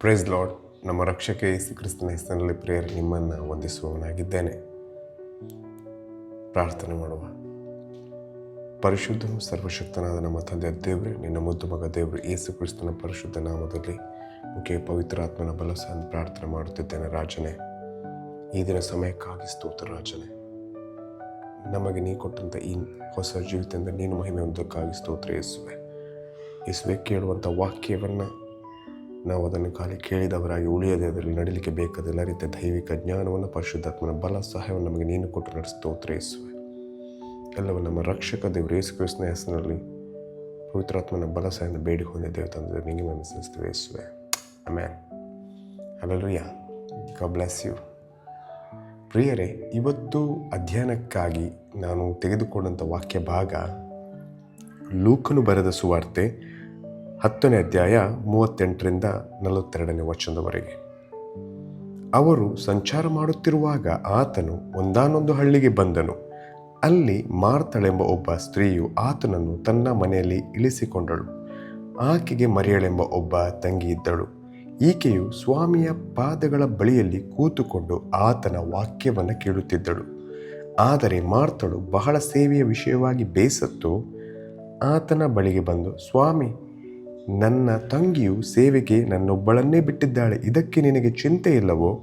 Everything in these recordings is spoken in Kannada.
ಪ್ರೈಸ್ ಲಾರ್ಡ್ ನಮ್ಮ ರಕ್ಷಕ ಯೇಸು ಕ್ರಿಸ್ತನ ಹೆಸರಿನಲ್ಲಿ ಪ್ರೇಯರ್ ನಿಮ್ಮನ್ನು ವಂದಿಸುವವನಾಗಿದ್ದೇನೆ. ಪ್ರಾರ್ಥನೆ ಮಾಡುವ. ಪರಿಶುದ್ಧನು ಸರ್ವಶಕ್ತನಾದ ನಮ್ಮ ತಂದೆ ದೇವರೇ, ನಿನ್ನ ಮುದ್ದು ಮಗ ದೇವರು, ಯೇಸು ಕ್ರಿಸ್ತನ ಪರಿಶುದ್ಧ ನಾಮದಲ್ಲಿ ಮುಖ್ಯ ಪವಿತ್ರಾತ್ಮನ ಬಲಸ ಪ್ರಾರ್ಥನೆ ಮಾಡುತ್ತಿದ್ದೇನೆ ರಾಜನೇ. ಈ ದಿನ ಸಮಯಕ್ಕಾಗಿ ಸ್ತೋತ್ರ ರಾಜನೇ. ನಮಗೆ ನೀ ಕೊಟ್ಟಂಥ ಈ ಹೊಸ ಜೀವಿತದಿಂದ ನೀನು ಮಹಿಮೆ ಹೊಂದಕ್ಕಾಗಿ ಸ್ತೋತ್ರ, ಯೇಸುವೆ. ಯೇಸುವೆ ಕೇಳುವಂಥ ವಾಕ್ಯವನ್ನು ನಾವು ಅದನ್ನು ಖಾಲಿ ಕೇಳಿದವರಾಗಿ ಉಳಿಯದೆ ಅದರಲ್ಲಿ ನಡೀಲಿಕ್ಕೆ ಬೇಕಾದೆಲ್ಲ ರೀತಿಯ ದೈವಿಕ ಜ್ಞಾನವನ್ನು, ಪರಿಶುದ್ಧಾತ್ಮನ ಬಲ ಸಹಾಯವನ್ನು ನಮಗೆ ನೀನು ಕೊಟ್ಟು ನಡೆಸ್ತೋ ಯೇಸುವೆ. ಎಲ್ಲವೂ ನಮ್ಮ ರಕ್ಷಕ ದೇವರು ಯೇಸು ಕ್ರಿಸ್ತನ ಹೆಸರಿನಲ್ಲಿ ಪವಿತ್ರಾತ್ಮನ ಬಲ ಸಹಾಯನ ಬೇಡಿ ಹೊಂದಿದ್ದೇವೆ ತಂದೆ ನಿಮಗೆ ಮನಸ್ಸಿಸ್ತೇವೆ ಯೇಸುವೆ. ಆಮೇಲೆ ಅಲ್ಲೂಯ್ಯ ಗ ಬ್ಲೆಸ್ ಯು. ಪ್ರಿಯರೇ, ಇವತ್ತು ಅಧ್ಯಯನಕ್ಕಾಗಿ ನಾನು ತೆಗೆದುಕೊಂಡಂಥ ವಾಕ್ಯ ಭಾಗ ಲೂಕನು ಬರೆದ ಸುವಾರ್ತೆ ಹತ್ತನೇ ಅಧ್ಯಾಯ ಮೂವತ್ತೆಂಟರಿಂದ ನಲವತ್ತೆರಡನೇ ವಚನದವರೆಗೆ. ಅವರು ಸಂಚಾರ ಮಾಡುತ್ತಿರುವಾಗ ಆತನು ಒಂದಾನೊಂದು ಹಳ್ಳಿಗೆ ಬಂದನು. ಅಲ್ಲಿ ಮಾರ್ತಳೆಂಬ ಒಬ್ಬ ಸ್ತ್ರೀಯು ಆತನನ್ನು ತನ್ನ ಮನೆಯಲ್ಲಿ ಇಳಿಸಿಕೊಂಡಳು. ಆಕೆಗೆ ಮರಿಯಳೆಂಬ ಒಬ್ಬ ತಂಗಿ ಇದ್ದಳು. ಈಕೆಯು ಸ್ವಾಮಿಯ ಪಾದಗಳ ಬಳಿಯಲ್ಲಿ ಕೂತುಕೊಂಡು ಆತನ ವಾಕ್ಯವನ್ನು ಕೇಳುತ್ತಿದ್ದಳು. ಆದರೆ ಮಾರ್ತಳು ಬಹಳ ಸೇವೆಯ ವಿಷಯವಾಗಿ ಬೇಸತ್ತು ಆತನ ಬಳಿಗೆ ಬಂದು, ಸ್ವಾಮಿ ನನ್ನ ತಂಗಿಯು ಸೇವೆಗೆ ನನ್ನೊಬ್ಬಳನ್ನೇ ಬಿಟ್ಟಿದ್ದಾಳೆ. ಇದಕ್ಕೆ ನಿನಗೆ ಚಿಂತೆ ಇಲ್ಲವೋ?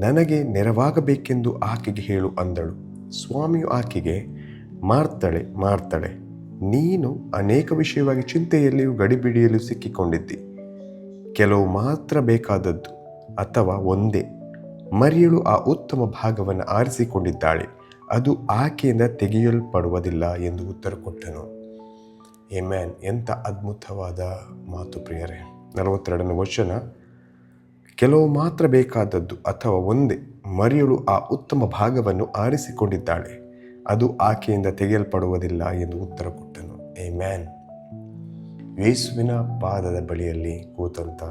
ನನಗೆ ನೆರವಾಗಬೇಕೆಂದು ಆಕೆಗೆ ಹೇಳು ಅಂದಳು. ಸ್ವಾಮಿಯು ಆಕೆಗೆ, ಮಾರ್ತಾಳೆ ಮಾರ್ತಾಳೆ, ನೀನು ಅನೇಕ ವಿಷಯವಾಗಿ ಚಿಂತೆಯಲ್ಲಿಯೂ ಗಡಿಬಿಡಿಯಲು ಸಿಕ್ಕಿಕೊಂಡಿದ್ದಿ. ಕೆಲವು ಮಾತ್ರ ಬೇಕಾದದ್ದು, ಅಥವಾ ಒಂದೇ. ಮರಿಯಳು ಆ ಉತ್ತಮ ಭಾಗವನ್ನು ಆರಿಸಿಕೊಂಡಿದ್ದಾಳೆ. ಅದು ಆಕೆಯಿಂದ ತೆಗೆಯಲ್ಪಡುವುದಿಲ್ಲ ಎಂದು ಉತ್ತರ ಕೊಟ್ಟನು. ಮ್ಯಾನ್ ಎಂಥ ಅದ್ಭುತವಾದ ಮಾತು ಪ್ರಿಯರೇ. ನಲವತ್ತೆರಡನೇ ವಚನ. ಕೆಲವು ಮಾತ್ರ ಬೇಕಾದದ್ದು ಅಥವಾ ಒಂದೇ ಮರಿಯಳು ಆ ಉತ್ತಮ ಭಾಗವನ್ನು ಆರಿಸಿಕೊಂಡಿದ್ದಾಳೆ. ಅದು ಆಕೆಯಿಂದ ತೆಗೆಯಲ್ಪಡುವುದಿಲ್ಲ ಎಂದು ಉತ್ತರ ಕೊಟ್ಟನು. ಎ ಮ್ಯಾನ್ ವೇಸುವಿನ ಪಾದದ ಬಳಿಯಲ್ಲಿ ಕೂತಂಥ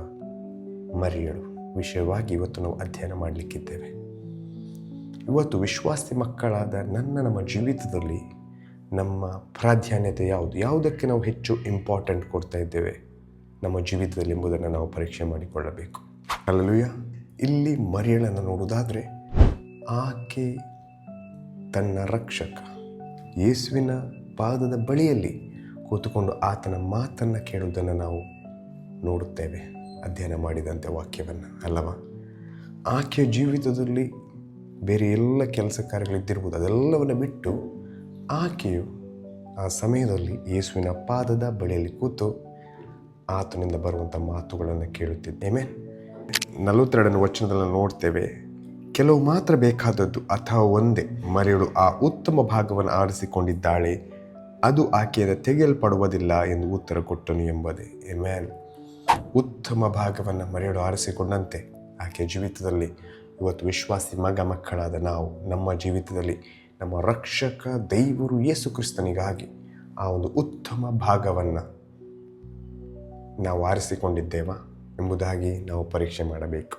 ಮರಿಯಳು. ವಿಷಯವಾಗಿ ಇವತ್ತು ನಾವು ಅಧ್ಯಯನ ಮಾಡಲಿಕ್ಕಿದ್ದೇವೆ. ಇವತ್ತು ವಿಶ್ವಾಸಿ ಮಕ್ಕಳಾದ ನನ್ನ ನಮ್ಮ ಜೀವಿತದಲ್ಲಿ ನಮ್ಮ ಪ್ರಾಧಾನ್ಯತೆ ಯಾವುದು? ಯಾವುದಕ್ಕೆ ನಾವು ಹೆಚ್ಚು ಇಂಪಾರ್ಟೆಂಟ್ ಕೊಡ್ತಾ ಇದ್ದೇವೆ? ನಮ್ಮ ಜೀವಿತದಲ್ಲಿ ಎಂಬುದನ್ನು ನಾವು ಪರೀಕ್ಷೆ ಮಾಡಿಕೊಳ್ಳಬೇಕು. ಅಲ್ಲಲುಯ್ಯ ಇಲ್ಲಿ ಮರಿಯಳನ್ನು ನೋಡುವುದಾದರೆ, ಆಕೆ ತನ್ನ ರಕ್ಷಕ, ಯೇಸುವಿನ ಪಾದದ ಬಳಿಯಲ್ಲಿ ಕೂತುಕೊಂಡು ಆತನ ಮಾತನ್ನು ಕೇಳುವುದನ್ನು ನಾವು ನೋಡುತ್ತೇವೆ. ಅಧ್ಯಯನ ಮಾಡಿದಂತೆ ವಾಕ್ಯವನ್ನು, ಅಲ್ಲವ? ಆಕೆಯ ಜೀವಿತದಲ್ಲಿ ಬೇರೆ ಎಲ್ಲ ಕೆಲಸ ಕಾರ್ಯಗಳಿದ್ದಿರ್ಬೋದು, ಅದೆಲ್ಲವನ್ನು ಬಿಟ್ಟು ಆಕೆಯು ಆ ಸಮಯದಲ್ಲಿ ಯೇಸುವಿನ ಪಾದದ ಬಳಿಯಲ್ಲಿ ಕೂತು ಆತನಿಂದ ಬರುವಂಥ ಮಾತುಗಳನ್ನು ಕೇಳುತ್ತಿದ್ದೇವೆ ನಲವತ್ತೆರಡನೇ ವಚನದಲ್ಲಿ ನೋಡ್ತೇವೆ, ಕೆಲವು ಮಾತ್ರ ಬೇಕಾದದ್ದು ಅಥವಾ ಒಂದೇ, ಮರೆಯಳು ಆ ಉತ್ತಮ ಭಾಗವನ್ನು ಆರಿಸಿಕೊಂಡಿದ್ದಾಳೆ, ಅದು ಆಕೆಯನ್ನು ತೆಗೆಯಲ್ಪಡುವುದಿಲ್ಲ ಎಂದು ಉತ್ತರ ಕೊಟ್ಟನು ಎಂಬುದೇ. ಎಮ್ಯಾನ್ ಉತ್ತಮ ಭಾಗವನ್ನು ಮರೆಯಲು ಆರಿಸಿಕೊಂಡಂತೆ. ಆಕೆಯ ಜೀವಿತದಲ್ಲಿ ಇವತ್ತು ವಿಶ್ವಾಸಿ ಮಗ ಮಕ್ಕಳಾದ ನಾವು, ನಮ್ಮ ಜೀವಿತದಲ್ಲಿ ನಮ್ಮ ರಕ್ಷಕ ದೈವರು ಯೇಸು ಕ್ರಿಸ್ತನಿಗಾಗಿ ಆ ಒಂದು ಉತ್ತಮ ಭಾಗವನ್ನು ನಾವು ಆರಿಸಿಕೊಂಡಿದ್ದೇವಾ ಎಂಬುದಾಗಿ ನಾವು ಪರೀಕ್ಷೆ ಮಾಡಬೇಕು.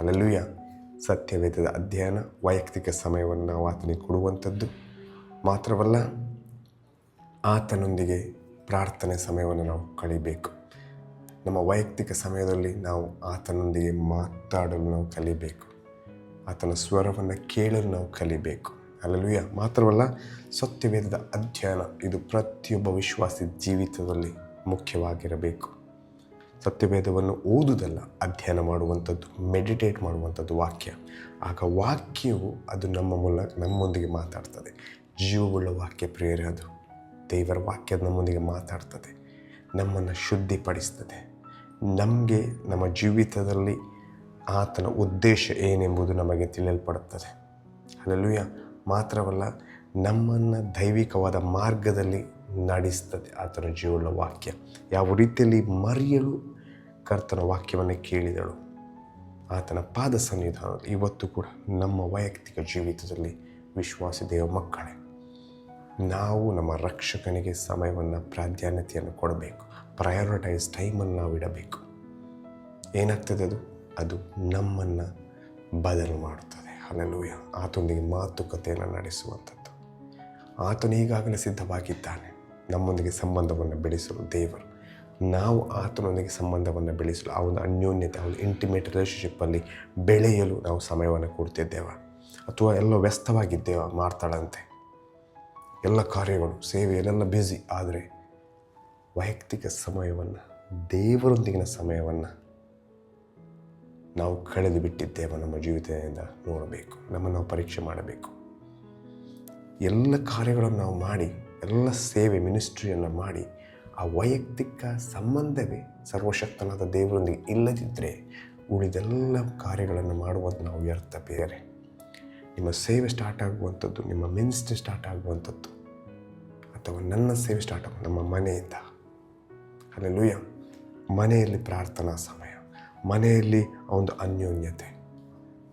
ಅಲ್ಲೂಯ ಸತ್ಯವೇದದ ಅಧ್ಯಯನ ವೈಯಕ್ತಿಕ ಸಮಯವನ್ನು ನಾವು ಆತನಿಗೆ ಕೊಡುವಂಥದ್ದು. ಮಾತ್ರವಲ್ಲ, ಆತನೊಂದಿಗೆ ಪ್ರಾರ್ಥನೆ ಸಮಯವನ್ನು ನಾವು ಕಳಿಬೇಕು ನಮ್ಮ ವೈಯಕ್ತಿಕ ಸಮಯದಲ್ಲಿ ನಾವು ಆತನೊಂದಿಗೆ ಮಾತಾಡಲು ನಾವು ಕಲಿಬೇಕು. ಆತನ ಸ್ವರವನ್ನು ಕೇಳಲು ನಾವು ಕಲಿಬೇಕು. ಅಲ್ಲಲುಯ್ಯ ಮಾತ್ರವಲ್ಲ, ಸತ್ಯವೇದದ ಅಧ್ಯಯನ ಇದು ಪ್ರತಿಯೊಬ್ಬ ವಿಶ್ವಾಸಿ ಜೀವಿತದಲ್ಲಿ ಮುಖ್ಯವಾಗಿರಬೇಕು. ಸತ್ಯವೇದವನ್ನು ಓದುವುದಲ್ಲ ಅಧ್ಯಯನ ಮಾಡುವಂಥದ್ದು ಮೆಡಿಟೇಟ್ ಮಾಡುವಂಥದ್ದು ವಾಕ್ಯ. ಆಗ ವಾಕ್ಯವು ಅದು ನಮ್ಮ ಮೂಲಕ ನಮ್ಮೊಂದಿಗೆ ಮಾತಾಡ್ತದೆ. ಜೀವವುಳ್ಳ ವಾಕ್ಯ ಪ್ರೇರೆ ಅದು ದೇವರ ವಾಕ್ಯ ನಮ್ಮೊಂದಿಗೆ ಮಾತಾಡ್ತದೆ. ನಮ್ಮನ್ನು ಶುದ್ಧಿಪಡಿಸ್ತದೆ. ನಮಗೆ, ನಮ್ಮ ಜೀವಿತದಲ್ಲಿ ಆತನ ಉದ್ದೇಶ ಏನೆಂಬುದು ನಮಗೆ ತಿಳಿಯಲ್ಪಡುತ್ತದೆ. ಅಲ್ಲೂಯ ಮಾತ್ರವಲ್ಲ, ನಮ್ಮನ್ನು ದೈವಿಕವಾದ ಮಾರ್ಗದಲ್ಲಿ ನಡೆಸ್ತದೆ ಆತನ ಜೀವನ ವಾಕ್ಯ. ಯಾವ ರೀತಿಯಲ್ಲಿ ಮರಿಯಲು ಕರ್ತನ ವಾಕ್ಯವನ್ನು ಕೇಳಿದಳು. ಆತನ ಪಾದ ಸನ್ನಿಧಾನದಲ್ಲಿ ಇವತ್ತು ಕೂಡ ನಮ್ಮ ವೈಯಕ್ತಿಕ ಜೀವಿತದಲ್ಲಿ ವಿಶ್ವಾಸ ದೇವ ಮಕ್ಕಳೇ, ನಾವು ನಮ್ಮ ರಕ್ಷಕನಿಗೆ ಸಮಯವನ್ನು, ಪ್ರಾಧಾನ್ಯತೆಯನ್ನು ಕೊಡಬೇಕು. ಪ್ರಯಾರಿಟೈಸ್ ಟೈಮನ್ನು ನಾವು ಇಡಬೇಕು. ಏನಾಗ್ತದೆ ಅದು? ಅದು ನಮ್ಮನ್ನು ಬದಲು ಮಾಡುತ್ತದೆ. ಅಲ್ಲೂಯ ಆತನೊಂದಿಗೆ ಮಾತುಕತೆಯನ್ನು ನಡೆಸುವಂಥದ್ದು. ಆತನು ಈಗಾಗಲೇ ಸಿದ್ಧವಾಗಿದ್ದಾನೆ. ನಮ್ಮೊಂದಿಗೆ ಸಂಬಂಧವನ್ನು ಬೆಳೆಸಲು ದೇವರು. ನಾವು ಆತನೊಂದಿಗೆ ಸಂಬಂಧವನ್ನು ಬೆಳೆಸಲು ಆ ಒಂದು ಅನ್ಯೋನ್ಯತೆ ಆ ಒಂದು ಇಂಟಿಮೇಟ್ ರಿಲೇಷನ್ಶಿಪ್ಪಲ್ಲಿ ಬೆಳೆಯಲು ನಾವು ಸಮಯವನ್ನು ಕೊಡ್ತಿದ್ದೇವ. ಅಥವಾ ಎಲ್ಲ ವ್ಯಸ್ತವಾಗಿದ್ದೇವ ಮಾಡ್ತಾಳಂತೆ ಎಲ್ಲ ಕಾರ್ಯಗಳು ಸೇವೆಯಲ್ಲೆಲ್ಲ ಬ್ಯುಸಿ ಆದರೆ ವೈಯಕ್ತಿಕ ಸಮಯವನ್ನು, ದೇವರೊಂದಿಗಿನ ಸಮಯವನ್ನು ನಾವು ಕಳೆದು ಬಿಟ್ಟಿದ್ದೇವೆ ನಮ್ಮ ಜೀವಿತದಿಂದ ನೋಡಬೇಕು, ನಮ್ಮನ್ನು ನಾವು ಪರೀಕ್ಷೆ ಮಾಡಬೇಕು. ಎಲ್ಲ ಕಾರ್ಯಗಳನ್ನು ನಾವು ಮಾಡಿ, ಎಲ್ಲ ಸೇವೆ, ಮಿನಿಸ್ಟ್ರಿಯನ್ನು ಮಾಡಿ, ಆ ವೈಯಕ್ತಿಕ ಸಂಬಂಧವೇ ಸರ್ವಶಕ್ತನಾದ ದೇವರೊಂದಿಗೆ ಇಲ್ಲದಿದ್ದರೆ ಉಳಿದೆಲ್ಲ ಕಾರ್ಯಗಳನ್ನು ಮಾಡುವುದು ನಾವು ವ್ಯರ್ಥ ಬೇರೆ. ನಿಮ್ಮ ಸೇವೆ ಸ್ಟಾರ್ಟ್ ಆಗುವಂಥದ್ದು, ನಿಮ್ಮ ಮಿನಿಸ್ಟ್ರಿ ಸ್ಟಾರ್ಟ್ ಆಗುವಂಥದ್ದು, ಅಥವಾ ನನ್ನ ಸೇವೆ ಸ್ಟಾರ್ಟ್ ಆಗುವ ನಮ್ಮ ಮನೆಯಿಂದ ಅಲ್ಲೆಲ್ಲೂಯ ಮನೆಯಲ್ಲಿ ಪ್ರಾರ್ಥನಾ ಸಮಯ. ಮನೆಯಲ್ಲಿ ಒಂದು ಅನ್ಯೋನ್ಯತೆ,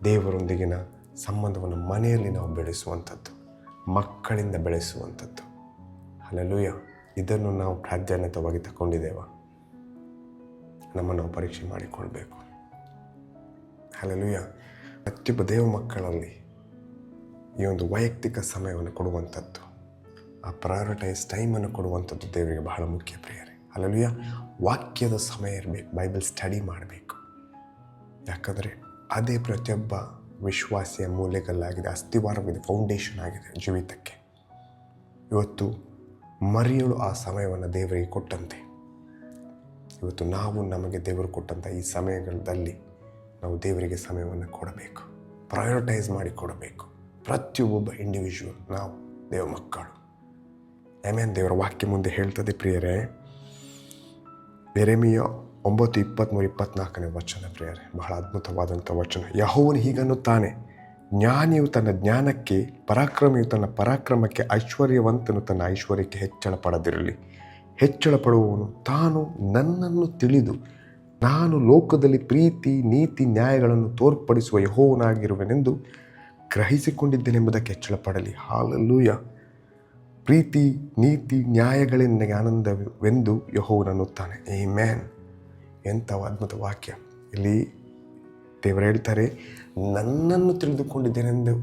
ದೇವರೊಂದಿಗಿನ ಸಂಬಂಧವನ್ನು ಮನೆಯಲ್ಲಿ ನಾವು ಬೆಳೆಸುವಂಥದ್ದು, ಮಕ್ಕಳಿಂದ ಬೆಳೆಸುವಂಥದ್ದು. ಅಲ್ಲೂಯ್ಯ ಇದನ್ನು ನಾವು ಪ್ರಾಧಾನ್ಯತವಾಗಿ ತಗೊಂಡಿದ್ದೇವ? ನಮ್ಮನ್ನು ಪರೀಕ್ಷೆ ಮಾಡಿಕೊಳ್ಬೇಕು. ಅಲ್ಲೂಯ್ಯ ಪ್ರತಿಯೊಬ್ಬ ದೇವ ಮಕ್ಕಳಲ್ಲಿ ಈ ಒಂದು ವೈಯಕ್ತಿಕ ಸಮಯವನ್ನು ಕೊಡುವಂಥದ್ದು, ಆ ಪ್ರಯಾರಿಟೈಸ್ ಟೈಮನ್ನು ಕೊಡುವಂಥದ್ದು ದೇವರಿಗೆ ಬಹಳ ಮುಖ್ಯ ಪ್ರಿಯರೇ. ಅಲ್ಲೂಯ್ಯ ವಾಕ್ಯದ ಸಮಯ ಇರಬೇಕು ಬೈಬಲ್ ಸ್ಟಡಿ ಮಾಡಬೇಕು. ಯಾಕಂದರೆ ಅದೇ ಪ್ರತಿಯೊಬ್ಬ ವಿಶ್ವಾಸಿಯ ಮೂಲೆಗಲ್ಲಾಗಿದೆ ಅಸ್ಥಿವಾರವಿದೆ ಫೌಂಡೇಶನ್ ಆಗಿದೆ ಜೀವಿತಕ್ಕೆ. ಇವತ್ತು ಮರಿಯಳು ಆ ಸಮಯವನ್ನು ದೇವರಿಗೆ ಕೊಟ್ಟಂತೆ. ಇವತ್ತು ನಾವು ನಮಗೆ ದೇವರು ಕೊಟ್ಟಂಥ ಈ ಸಮಯಗಳಲ್ಲಿ ನಾವು ದೇವರಿಗೆ ಸಮಯವನ್ನು ಕೊಡಬೇಕು. ಪ್ರಯೋರಿಟೈಸ್ ಮಾಡಿ ಕೊಡಬೇಕು. ಪ್ರತಿಯೊಬ್ಬ ಇಂಡಿವಿಜುವಲ್ ನಾವು, ದೇವ ಮಕ್ಕಳು. ಆಮೇಲೆ ದೇವರ ವಾಕ್ಯ ಮುಂದೆ ಹೇಳ್ತದೆ ಪ್ರಿಯರೇ. ಬೆರೆಮಿಯ ಒಂಬತ್ತು ಇಪ್ಪತ್ತ್ಮೂರು ಇಪ್ಪತ್ನಾಲ್ಕನೇ ವಚನ ಪ್ರಿಯರೇ, ಬಹಳ ಅದ್ಭುತವಾದಂಥ ವಚನ. ಯಹೋವನು ಹೀಗನ್ನುತ್ತಾನೆ ಜ್ಞಾನಿಯು ತನ್ನ ಜ್ಞಾನಕ್ಕೆ ಪರಾಕ್ರಮಿಯು ತನ್ನ ಪರಾಕ್ರಮಕ್ಕೆ ಐಶ್ವರ್ಯವಂತನು ತನ್ನ ಐಶ್ವರ್ಯಕ್ಕೆ ಹೆಚ್ಚಳ ಪಡೆದಿರಲಿ. ಹೆಚ್ಚಳ ಪಡುವವನು ತಾನು ನನ್ನನ್ನು ತಿಳಿದು, ನಾನು ಲೋಕದಲ್ಲಿ ಪ್ರೀತಿ, ನೀತಿ, ನ್ಯಾಯಗಳನ್ನು ತೋರ್ಪಡಿಸುವ ಯಹೋವನಾಗಿರುವನೆಂದು ಗ್ರಹಿಸಿಕೊಂಡಿದ್ದೇನೆಂಬುದಕ್ಕೆ ಹೆಚ್ಚಳ ಪಡಲಿ. ಹಾಲಲ್ಲೂಯ ಪ್ರೀತಿ, ನೀತಿ, ನ್ಯಾಯಗಳೇ ನನಗೆ ಆನಂದವೆಂದು ಯಹೋವನನ್ನುತ್ತಾನೆ ಈ ಮ್ಯಾನ್ ಎಂಥ ಅದ್ಭುತ ವಾಕ್ಯ. ಇಲ್ಲಿ ದೇವರು ಹೇಳ್ತಾರೆ, ನನ್ನನ್ನು ತಿಳಿದುಕೊಂಡಿದ್ದೇನೆಂದು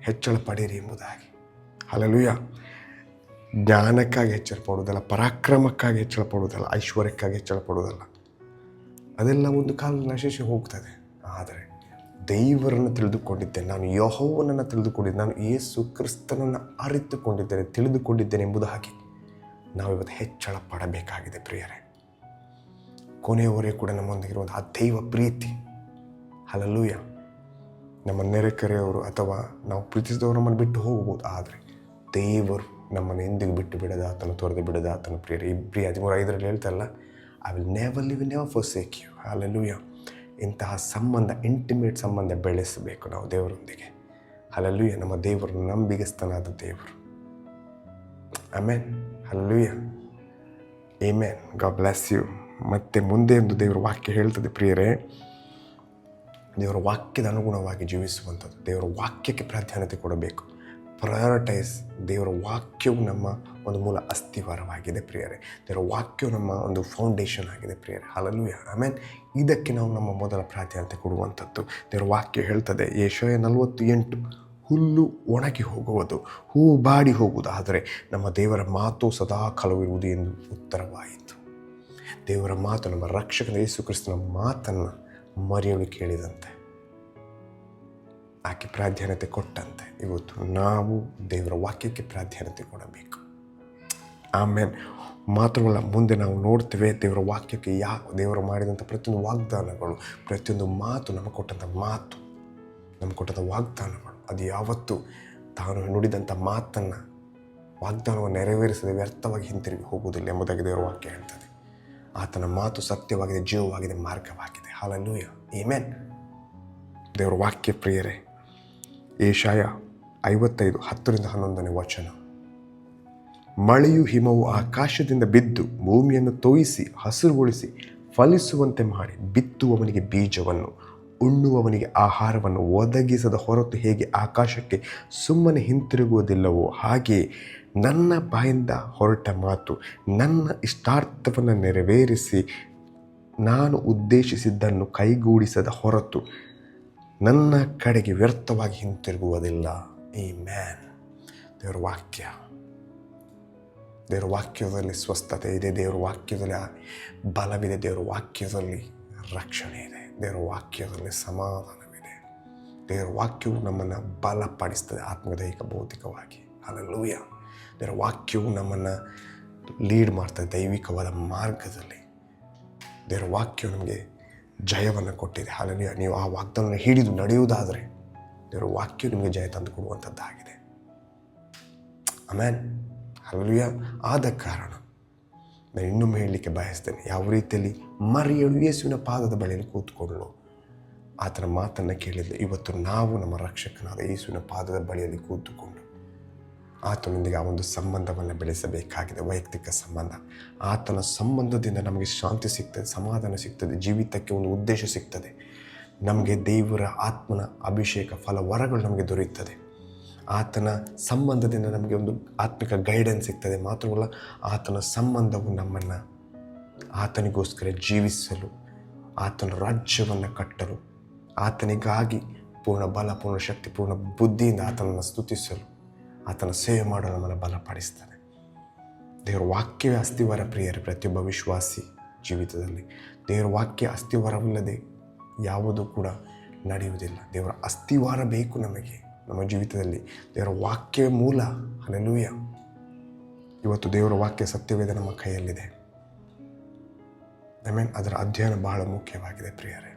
ಹೆಚ್ಚಳ ಪಡೀರಿ ಎಂಬುದಾಗಿ. ಅಲ್ಲಲುಯ್ಯ ಜ್ಞಾನಕ್ಕಾಗಿ ಹೆಚ್ಚಳ ಪಡುವುದಲ್ಲ ಪರಾಕ್ರಮಕ್ಕಾಗಿ ಹೆಚ್ಚಳ ಪಡುವುದಲ್ಲ ಐಶ್ವರ್ಯಕ್ಕಾಗಿ ಹೆಚ್ಚಳ ಪಡುವುದಲ್ಲ ಅದೆಲ್ಲ ಒಂದು ಕಾಲ ನಶಿಸಿ ಹೋಗ್ತದೆ. ಆದರೆ ದೇವರನ್ನು ತಿಳಿದುಕೊಂಡಿದ್ದೇನೆ, ನಾನು ಯಹೋವನನ್ನು ತಿಳಿದುಕೊಂಡಿದ್ದೆ ನಾನು ಯೇಸು ಕ್ರಿಸ್ತನನ್ನು ಅರಿತುಕೊಂಡಿದ್ದೇನೆ, ತಿಳಿದುಕೊಂಡಿದ್ದೇನೆ ಎಂಬುದಾಗಿ ನಾವು ಇವತ್ತು ಹೆಚ್ಚಳ ಪಡಬೇಕಾಗಿದೆ ಪ್ರಿಯರೇ. ಕೊನೆಯವರೆಗೂ ಕೂಡ ನಮ್ಮೊಂದಿಗಿರುವಂಥ ಆ ದೈವ ಪ್ರೀತಿ. ಅಲ್ಲಲ್ಲೂಯ ನಮ್ಮ ನೆರೆಕರೆಯವರು ಅಥವಾ ನಾವು ಪ್ರೀತಿಸಿದವರು ನಮ್ಮನ್ನು ಬಿಟ್ಟು ಹೋಗ್ಬೋದು ಆದರೆ ದೇವರು ನಮ್ಮನ್ನು ಎಂದಿಗೂ ಬಿಟ್ಟು ಬಿಡದ ಆತನು ತೊರೆದು ಬಿಡದ, ಆತನು ಪ್ರಿಯರು. ಇಬ್ಬರಿ ಹದಿಮೂರು ಐದರಲ್ಲಿ ಹೇಳ್ತಾರಲ್ಲ I will never leave never forsake you hallelujah ಇಂತಹ ಸಂಬಂಧ ಇಂಟಿಮೇಟ್ ಸಂಬಂಧ ಬೆಳೆಸಬೇಕು ನಾವು ದೇವರೊಂದಿಗೆ. ಅಲ್ಲಲ್ಲೂಯ ನಮ್ಮ ದೇವರು ನಂಬಿಗಸ್ತನಾದ ದೇವರು. Amen hallelujah amen God bless you ಮತ್ತೆ ಮುಂದೆ ಒಂದು ದೇವರ ವಾಕ್ಯ ಹೇಳ್ತದೆ ಪ್ರಿಯರೇ, ದೇವರ ವಾಕ್ಯದ ಅನುಗುಣವಾಗಿ ಜೀವಿಸುವಂಥದ್ದು, ದೇವರ ವಾಕ್ಯಕ್ಕೆ ಪ್ರಾಧಾನ್ಯತೆ ಕೊಡಬೇಕು. ಪ್ರಯಾರಿಟೈಸ್ ದೇವರ ವಾಕ್ಯವು ನಮ್ಮ ಒಂದು ಮೂಲ ಅಸ್ಥಿವಾರವಾಗಿದೆ ಪ್ರಿಯರೇ. ದೇವರ ವಾಕ್ಯವು ನಮ್ಮ ಒಂದು ಫೌಂಡೇಶನ್ ಆಗಿದೆ ಪ್ರಿಯರೇ. ಐ ಆಮೇಲೆ ಇದಕ್ಕೆ ನಾವು ನಮ್ಮ ಮೊದಲ ಪ್ರಾಧಾನ್ಯತೆ ಕೊಡುವಂಥದ್ದು. ದೇವರ ವಾಕ್ಯ ಹೇಳ್ತದೆ, ಏಷೋಯ ನಲವತ್ತು ಎಂಟು ಹುಲ್ಲು ಒಣಗಿ ಹೋಗುವುದು ಹೂ ಬಾಡಿ ಹೋಗುವುದು, ಆದರೆ ನಮ್ಮ ದೇವರ ಮಾತು ಸದಾ ಕಲವಿರುವುದು ಎಂದು ಉತ್ತರವಾಯಿತು. ದೇವರ ಮಾತು ನಮ್ಮ ರಕ್ಷಕನ ಯೇಸು ಕ್ರಿಸ್ತನ ಮಾತನ್ನು ಮರೆಯಲು ಕೇಳಿದಂತೆ. ಆಕೆ ಪ್ರಾಧಾನ್ಯತೆ ಕೊಟ್ಟಂತೆ. ಇವತ್ತು ನಾವು ದೇವರ ವಾಕ್ಯಕ್ಕೆ ಪ್ರಾಧಾನ್ಯತೆ ಕೊಡಬೇಕು. ಆಮೇಲೆ ಮಾತ್ರವಲ್ಲ ಮುಂದೆ ನಾವು ನೋಡ್ತೇವೆ, ದೇವರ ವಾಕ್ಯಕ್ಕೆ ಯಾ, ದೇವರು ಮಾಡಿದಂಥ ಪ್ರತಿಯೊಂದು ವಾಗ್ದಾನಗಳು, ಪ್ರತಿಯೊಂದು ಮಾತು ನಮಗೆ ಕೊಟ್ಟಂಥ ಮಾತು ನಮಗೆ ಕೊಟ್ಟಂಥ ವಾಗ್ದಾನಗಳು. ಅದು ಯಾವತ್ತು ತಾನು ನುಡಿದಂಥ ಮಾತನ್ನು ವಾಗ್ದಾನವನ್ನು ನೆರವೇರಿಸದೆ ವ್ಯರ್ಥವಾಗಿ ಹಿಂತಿರುಗಿ ಹೋಗುವುದಿಲ್ಲ ಎಂಬುದಾಗಿ ದೇವರ ವಾಕ್ಯ ಹೇಳ್ತದೆ. ಆತನ ಮಾತು ಸತ್ಯವಾಗಿದೆ, ಜೀವವಾಗಿದೆ, ಮಾರ್ಗವಾಗಿದೆ. ಹಾಲಲ್ಲೂಯ ಏಮೇನ್ ದೇವರ ವಾಕ್ಯ ಪ್ರಿಯರೇ, ಏಷಾಯ ಐವತ್ತೈದು, ಹತ್ತರಿಂದ ಹನ್ನೊಂದನೇ ವಚನ. ಮಳೆಯು ಹಿಮವು ಆಕಾಶದಿಂದ ಬಿದ್ದು ಭೂಮಿಯನ್ನು ತೋಯಿಸಿ, ಹಸಿರುಗೊಳಿಸಿ, ಫಲಿಸುವಂತೆ ಮಾಡಿ, ಬಿತ್ತುವವನಿಗೆ ಬೀಜವನ್ನು, ಉಣ್ಣುವವನಿಗೆ ಆಹಾರವನ್ನು ಒದಗಿಸದ ಹೊರತು ಹೇಗೆ ಆಕಾಶಕ್ಕೆ ಸುಮ್ಮನೆ ಹಿಂತಿರುಗುವುದಿಲ್ಲವೋ ಹಾಗೆಯೇ ನನ್ನ ಬಾಯಿಂದ ಹೊರಟ ಮಾತು, ನನ್ನ ಇಷ್ಟಾರ್ಥವನ್ನು ನೆರವೇರಿಸಿ ನಾನು ಉದ್ದೇಶಿಸಿದ್ದನ್ನು ಕೈಗೂಡಿಸದ ಹೊರತು ನನ್ನ ಕಡೆಗೆ ವ್ಯರ್ಥವಾಗಿ ಹಿಂತಿರುಗುವುದಿಲ್ಲ. ಈ ಮ್ಯಾನ್ ದೇವರ ವಾಕ್ಯ. ದೇವರ ವಾಕ್ಯದಲ್ಲಿ ಸ್ವಸ್ಥತೆ ಇದೆ, ದೇವರ ವಾಕ್ಯದಲ್ಲಿ ಬಲವಿದೆ, ದೇವರ ವಾಕ್ಯದಲ್ಲಿ ರಕ್ಷಣೆ ಇದೆ, ದೇವರ ವಾಕ್ಯದಲ್ಲಿ ಸಮಾಧಾನವಿದೆ. ದೇವರ ವಾಕ್ಯವು ನಮ್ಮನ್ನು ಬಲಪಡಿಸ್ತದೆ ಆತ್ಮದೈಹಿಕ ಭೌತಿಕವಾಗಿ. ಅಲ್ಲೂಯ ಅದರ ವಾಕ್ಯವು ನಮ್ಮನ್ನು ಲೀಡ್ ಮಾಡ್ತದೆ ದೈವಿಕವಾದ ಮಾರ್ಗದಲ್ಲಿ. ದೇವರ ವಾಕ್ಯವು ನಮಗೆ ಜಯವನ್ನು ಕೊಟ್ಟಿದೆ. ಹಾಲೆಲೂಯ ನೀವು ಆ ವಾಗ್ದಾನವನ್ನು ಹಿಡಿದು ನಡೆಯುವುದಾದರೆ ದೇವರ ವಾಕ್ಯ ನಿಮಗೆ ಜಯ ತಂದು ಕೊಡುವಂಥದ್ದಾಗಿದೆ. ಆಮೇನ್ ಹಾಲೆಲೂಯ ಆದ ಕಾರಣ ನಾನು ಇನ್ನೊಮ್ಮೆ ಹೇಳಲಿಕ್ಕೆ ಬಯಸ್ತೇನೆ. ಯಾವ ರೀತಿಯಲ್ಲಿ ಮರಿಯಳು ಯೇಸುವಿನ ಪಾದದ ಬಳಿಯಲ್ಲಿ ಕೂತ್ಕೊಳ್ಳು ಆತನ ಮಾತನ್ನು ಕೇಳಿದ್ದು ಇವತ್ತು ನಾವು ನಮ್ಮ ರಕ್ಷಕನಾದ ಯೇಸುವಿನ ಪಾದದ ಬಳಿಯಲ್ಲಿ ಕೂತುಕೊಂಡು ಆತನೊಂದಿಗೆ ಆ ಒಂದು ಸಂಬಂಧವನ್ನು ಬೆಳೆಸಬೇಕಾಗಿದೆ, ವೈಯಕ್ತಿಕ ಸಂಬಂಧ. ಆತನ ಸಂಬಂಧದಿಂದ ನಮಗೆ ಶಾಂತಿ ಸಿಗ್ತದೆ, ಸಮಾಧಾನ ಸಿಗ್ತದೆ, ಜೀವಿತಕ್ಕೆ ಒಂದು ಉದ್ದೇಶ ಸಿಗ್ತದೆ. ನಮಗೆ ದೇವರ ಆತ್ಮನ ಅಭಿಷೇಕ ಫಲ ವರಗಳು ನಮಗೆ ದೊರೆಯುತ್ತದೆ. ಆತನ ಸಂಬಂಧದಿಂದ ನಮಗೆ ಒಂದು ಆತ್ಮಿಕ ಗೈಡೆನ್ಸ್ ಸಿಗ್ತದೆ. ಮಾತ್ರವಲ್ಲ, ಆತನ ಸಂಬಂಧವು ನಮ್ಮನ್ನು, ಆತನಿಗೋಸ್ಕರ ಜೀವಿಸಲು, ಆತನ ರಾಜ್ಯವನ್ನು ಕಟ್ಟಲು, ಆತನಿಗಾಗಿ ಪೂರ್ಣ ಬಲ, ಪೂರ್ಣ ಶಕ್ತಿ, ಪೂರ್ಣ ಬುದ್ಧಿಯಿಂದ ಆತನನ್ನು ಸ್ತುತಿಸಲು. ಆತನ ಸೇವೆ ಮಾಡಲು ನಮ್ಮನ್ನು ಬಲಪಡಿಸ್ತಾನೆ. ದೇವರ ವಾಕ್ಯವೇ ಅಸ್ಥಿವಾರ ಪ್ರಿಯರು, ಪ್ರತಿಯೊಬ್ಬ ವಿಶ್ವಾಸಿ ಜೀವಿತದಲ್ಲಿ ದೇವರ ವಾಕ್ಯ ಅಸ್ಥಿವಾರವಿಲ್ಲದೆ ಯಾವುದೂ ಕೂಡ ನಡೆಯುವುದಿಲ್ಲ. ದೇವರ ಅಸ್ಥಿವಾರ ಬೇಕು ನಮಗೆ ನಮ್ಮ ಜೀವಿತದಲ್ಲಿ. ದೇವರ ವಾಕ್ಯ ಮೂಲ. ಅನನೂಯ ಇವತ್ತು ದೇವರ ವಾಕ್ಯ ಸತ್ಯವೇದ ನಮ್ಮ ಕೈಯಲ್ಲಿದೆ. ಐ ಮೀನ್ ಅದರ ಅಧ್ಯಯನ ಬಹಳ ಮುಖ್ಯವಾಗಿದೆ ಪ್ರಿಯರೇ.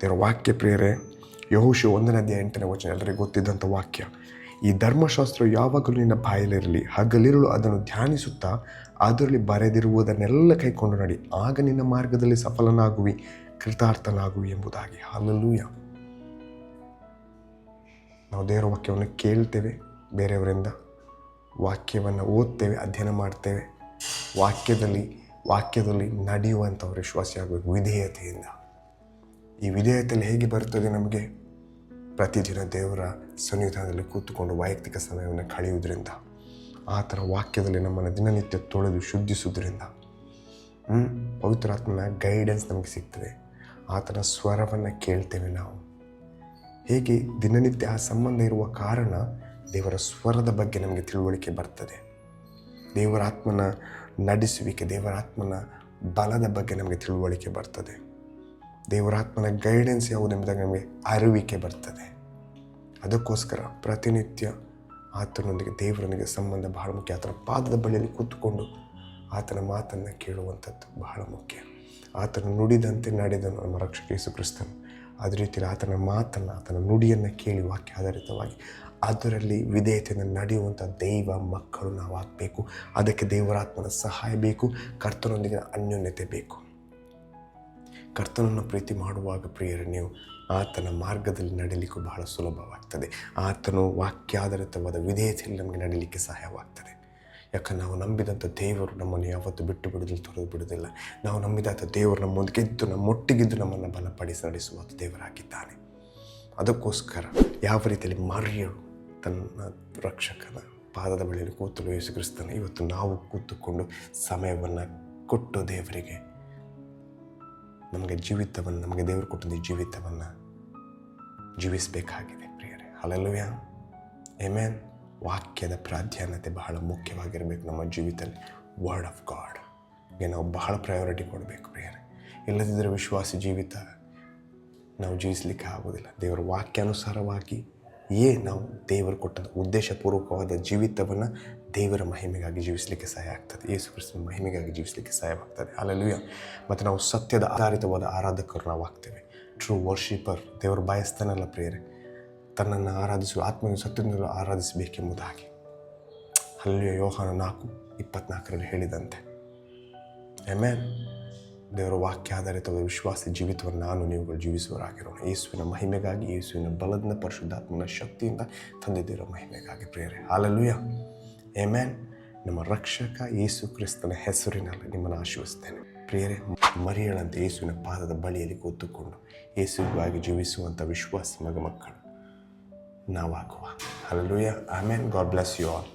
ದೇವರ ವಾಕ್ಯ ಪ್ರಿಯರೇ ಯಹುಶು ಒಂದನೇ ಅಧ್ಯಾಯ ಎಂಟನೇ ವಚನ. ಎಲ್ಲರಿಗೂ ಗೊತ್ತಿದ್ದಂಥ ವಾಕ್ಯ. ಈ ಧರ್ಮಶಾಸ್ತ್ರ ಯಾವಾಗಲೂ ನಿನ್ನ ಬಾಯಲ್ಲಿರಲಿ ಹಗಲಿರುಳು ಅದನ್ನು ಧ್ಯಾನಿಸುತ್ತಾ ಅದರಲ್ಲಿ ಬರೆದಿರುವುದನ್ನೆಲ್ಲ ಕೈಕೊಂಡು ನಡಿ. ಆಗ ನಿನ್ನ ಮಾರ್ಗದಲ್ಲಿ ಸಫಲನಾಗುವಿ, ಕೃತಾರ್ಥನಾಗುವಿ ಎಂಬುದಾಗಿ. ಹಾಲಲ್ಲೂಯ. ನಾವು ದೇವರ ವಾಕ್ಯವನ್ನು ಕೇಳ್ತೇವೆ, ಬೇರೆಯವರಿಂದ ವಾಕ್ಯವನ್ನು ಓದ್ತೇವೆ, ಅಧ್ಯಯನ ಮಾಡ್ತೇವೆ. ವಾಕ್ಯದಲ್ಲಿ ವಾಕ್ಯದಲ್ಲಿ ನಡೆಯುವಂಥವ್ರು ವಿಶ್ವಾಸಿಯಾಗಬೇಕು ವಿಧೇಯತೆಯಿಂದ. ಈ ವಿಧೇಯತೆಯಲ್ಲಿ ಹೇಗೆ ಬರ್ತದೆ ನಮಗೆ? ಪ್ರತಿದಿನ ದೇವರ ಸನ್ನಿಧಾನದಲ್ಲಿ ಕೂತುಕೊಂಡು ವೈಯಕ್ತಿಕ ಸಮಯವನ್ನು ಕಳೆಯುವುದರಿಂದ ಆತನ ವಾಕ್ಯದಲ್ಲಿ ನಮ್ಮನ್ನು ದಿನನಿತ್ಯ ತೊಳೆದು ಶುದ್ಧಿಸುವುದರಿಂದ ಪವಿತ್ರ ಪವಿತ್ರಾತ್ಮನ ಗೈಡೆನ್ಸ್ ನಮಗೆ ಸಿಗ್ತದೆ. ಆತನ ಸ್ವರವನ್ನು ಕೇಳ್ತೇವೆ ನಾವು. ಹೇಗೆ ದಿನನಿತ್ಯ ಆ ಸಂಬಂಧ ಇರುವ ಕಾರಣ ದೇವರ ಸ್ವರದ ಬಗ್ಗೆ ನಮಗೆ ತಿಳುವಳಿಕೆ ಬರ್ತದೆ. ದೇವರ ಆತ್ಮನ ನಡೆಸುವಿಕೆ ದೇವರ ಆತ್ಮನ ಬಲದ ಬಗ್ಗೆ ನಮಗೆ ತಿಳುವಳಿಕೆ ಬರ್ತದೆ. ದೇವರ ಆತ್ಮನ ಗೈಡೆನ್ಸ್ ಯಾವುದೆಂಬುದಾಗ ನಮಗೆ ಅರಿವಿಕೆ ಬರ್ತದೆ. ಅದಕ್ಕೋಸ್ಕರ ಪ್ರತಿನಿತ್ಯ ಆತನೊಂದಿಗೆ, ದೇವರೊಂದಿಗೆ ಸಂಬಂಧ ಬಹಳ ಮುಖ್ಯ. ಆತನ ಪಾದದ ಬಳಿಯಲ್ಲಿ ಕೂತ್ಕೊಂಡು ಆತನ ಮಾತನ್ನು ಕೇಳುವಂಥದ್ದು ಬಹಳ ಮುಖ್ಯ. ಆತನ ನುಡಿದಂತೆ ನಡೆದನು ನಮ್ಮ ರಕ್ಷಕ ಯೇಸು ಕ್ರಿಸ್ತನು. ಅದೇ ರೀತಿಯಲ್ಲಿ ಆತನ ಮಾತನ್ನು, ಆತನ ನುಡಿಯನ್ನು ಕೇಳಿ ವಾಕ್ಯ ಆಧಾರಿತವಾಗಿ ಅದರಲ್ಲಿ ವಿಧೇಯತೆಯನ್ನು ನಡೆಯುವಂಥ ದೈವ ಮಕ್ಕಳು ನಾವು ಆಗಬೇಕು ಅದಕ್ಕೆ ದೇವರಾತ್ಮನ ಸಹಾಯ ಬೇಕು. ಕರ್ತನೊಂದಿಗಿನ ಅನ್ಯೋನ್ಯತೆ ಬೇಕು. ಕರ್ತನನ್ನು ಪ್ರೀತಿ ಮಾಡುವಾಗ ಪ್ರಿಯರು, ನೀವು ಆತನ ಮಾರ್ಗದಲ್ಲಿ ನಡೀಲಿಕ್ಕೂ ಬಹಳ ಸುಲಭವಾಗ್ತದೆ. ಆತನು ವಾಕ್ಯಾಧಾರಿತವಾದ ವಿಧೇಯತೆಯಲ್ಲಿ ನಮಗೆ ನಡೀಲಿಕ್ಕೆ ಸಹಾಯವಾಗ್ತದೆ. ಯಾಕಂದ್ರೆ ನಾವು ನಂಬಿದಂಥ ದೇವರು ನಮ್ಮನ್ನು ಯಾವತ್ತೂ ಬಿಟ್ಟು ಬಿಡುವುದಿಲ್ಲ ತೊರೆದು ಬಿಡೋದಿಲ್ಲ. ನಾವು ನಂಬಿದಂಥ ದೇವರು ನಮ್ಮ ನಮ್ಮೊಟ್ಟಿಗಿದ್ದು ನಮ್ಮನ್ನು ಬಲಪಡಿಸಿ ನಡೆಸುವ ದೇವರಾಗಿದ್ದಾನೆ. ಅದಕ್ಕೋಸ್ಕರ ಯಾವ ರೀತಿಯಲ್ಲಿ ಮರಿಯಳು ತನ್ನ ರಕ್ಷಕನ ಪಾದದ ಬಳಿಯಲ್ಲಿ ಕೂತಲು ಯೇಸು ಕ್ರಿಸ್ತನ, ಇವತ್ತು ನಾವು ಕೂತುಕೊಂಡು ಸಮಯವನ್ನು ಕೊಟ್ಟು ದೇವರಿಗೆ ನಮಗೆ ಜೀವಿತವನ್ನು, ನಮಗೆ ದೇವರು ಕೊಟ್ಟಿದ್ದ ಜೀವಿತವನ್ನು ಜೀವಿಸಬೇಕಾಗಿದೆ ಪ್ರಿಯರೇ. ಅಲ್ಲೆಲ್ಲೂಯ ಎಮೇನ್ ವಾಕ್ಯದ ಪ್ರಾಧಾನ್ಯತೆ ಬಹಳ ಮುಖ್ಯವಾಗಿರಬೇಕು ನಮ್ಮ ಜೀವಿತದಲ್ಲಿ. ವರ್ಡ್ ಆಫ್ ಗಾಡ್ಗೆ ನಾವು ಬಹಳ ಪ್ರಯಾರಿಟಿ ಕೊಡಬೇಕು ಪ್ರಿಯರೇ. ಇಲ್ಲದಿದ್ದರೆ ವಿಶ್ವಾಸಿ ಜೀವಿತ ನಾವು ಜೀವಿಸಲಿಕ್ಕೆ ಆಗೋದಿಲ್ಲ ದೇವರ ವಾಕ್ಯಾನುಸಾರವಾಗಿ ಏ ನಾವು ದೇವರು ಕೊಟ್ಟ ಉದ್ದೇಶಪೂರ್ವಕವಾದ ಜೀವಿತವನ್ನು ದೇವರ ಮಹಿಮೆಗಾಗಿ ಜೀವಿಸಲಿಕ್ಕೆ ಸಹಾಯ ಆಗ್ತದೆ. ಯೇಸು ಕ್ರಿಸ್ತನ ಮಹಿಮೆಗಾಗಿ ಜೀವಿಸಲಿಕ್ಕೆ ಸಹಾಯವಾಗ್ತದೆ. ಅಲ್ಲೆಲ್ಲೂ ಮತ್ತು ನಾವು ಸತ್ಯದ ಆಧಾರಿತವಾದ ಆರಾಧಕರು ನಾವು ಟ್ರೂ ವರ್ಷಿಪರ್ ದೇವರು ಬಯಸ್ತಾನಲ್ಲ ಪ್ರೇರೆ ತನ್ನನ್ನು ಆರಾಧಿಸುವ, ಆತ್ಮನ ಸತ್ಯದಿಂದ ಆರಾಧಿಸಬೇಕೆಂಬುದಾಗಿ ಅಲ್ಲಿಯ ಯೋಹಾನ ನಾಲ್ಕು ಇಪ್ಪತ್ನಾಲ್ಕರಲ್ಲಿ ಹೇಳಿದಂತೆ. ಆಮೇನ್ ದೇವರ ವಾಕ್ಯ ಆಧಾರಿತ ವಿಶ್ವಾಸ ಜೀವಿತವನ್ನು ನಾನು ನೀವುಗಳು ಜೀವಿಸುವರಾಗಿರೋಣ ಯೇಸುವಿನ ಮಹಿಮೆಗಾಗಿ, ಯೇಸುವಿನ ಬಲದಿಂದ, ಪರಿಶುದ್ಧಾತ್ಮನ ಶಕ್ತಿಯಿಂದ ತಂದಿದ್ದೀರೋ ಮಹಿಮೆಗಾಗಿ ಪ್ರೇರೆ ಹಾಲಲ್ಲೂಯ ಮ್ಯಾನ್ ನಮ್ಮ ರಕ್ಷಕ ಯೇಸು ಕ್ರಿಸ್ತನ ಹೆಸರಿನಲ್ಲಿ ನಿಮ್ಮನ್ನು ಆಶ್ವಸ್ತೇನೆ ಪ್ರಿಯರೇ, ಮರಿಯಳಂತೆ ಯೇಸುವಿನ ಪಾದದ ಬಳಿಯಲ್ಲಿ ಕೂತುಕೊಂಡು ಯೇಸುವಾಗಿ ಜೀವಿಸುವಂಥ ವಿಶ್ವಾಸ ಮಗ ಮಕ್ಕಳು ನಾವಾಗುವ. Hallelujah amen God bless you all